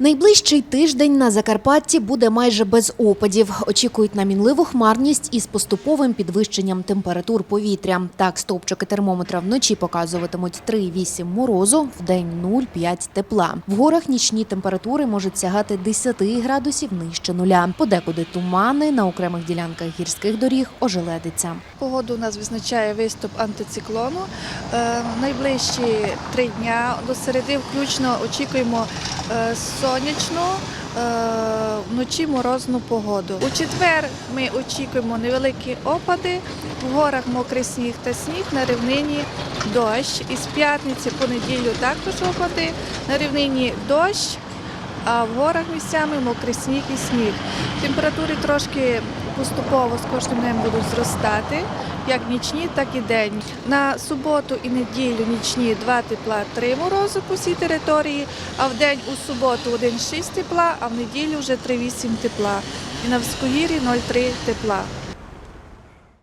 Найближчий тиждень на Закарпатті буде майже без опадів. Очікують на мінливу хмарність із поступовим підвищенням температур повітря. Так, стовпчики термометра вночі показуватимуть 3,8 морозу, вдень 0,5 тепла. В горах нічні температури можуть сягати 10 градусів нижче нуля. Подекуди тумани, на окремих ділянках гірських доріг ожеледиться. Погоду у нас визначає виступ антициклону. Е, найближчі три дня до середи включно очікуємо е, сонячну, е, вночі морозну погоду. У четвер ми очікуємо невеликі опади, в горах мокрий сніг та сніг, на рівнині дощ. Із п'ятниці по неділю також опади, на рівнині дощ. А в горах місцями мокрий сніг і сніг. Температури трошки поступово з кожним днем будуть зростати, як нічні, так і день. На суботу і неділю нічні 2 тепла, 3 морози по всій території, а в день у суботу 1,6 тепла, а в неділю вже 3,8 тепла. І на Вскогір'ї 0,3 тепла.